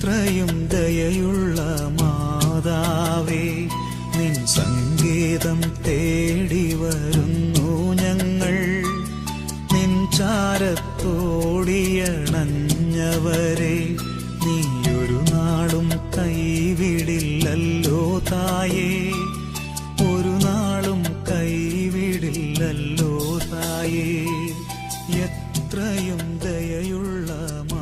ഇത്രയും ദയയുള്ള മാതാവേ നിൻ സംഗീതം തേടി വരുന്നു ഞങ്ങൾ. നിൻ ചാരത്തോടിയണഞ്ഞവരെ നീയൊരു നാളും കൈവിടില്ലല്ലോ തായേ. ഒരു നാളും കൈവിടില്ലല്ലോ തായേ. എത്രയും ദയയുള്ള മാ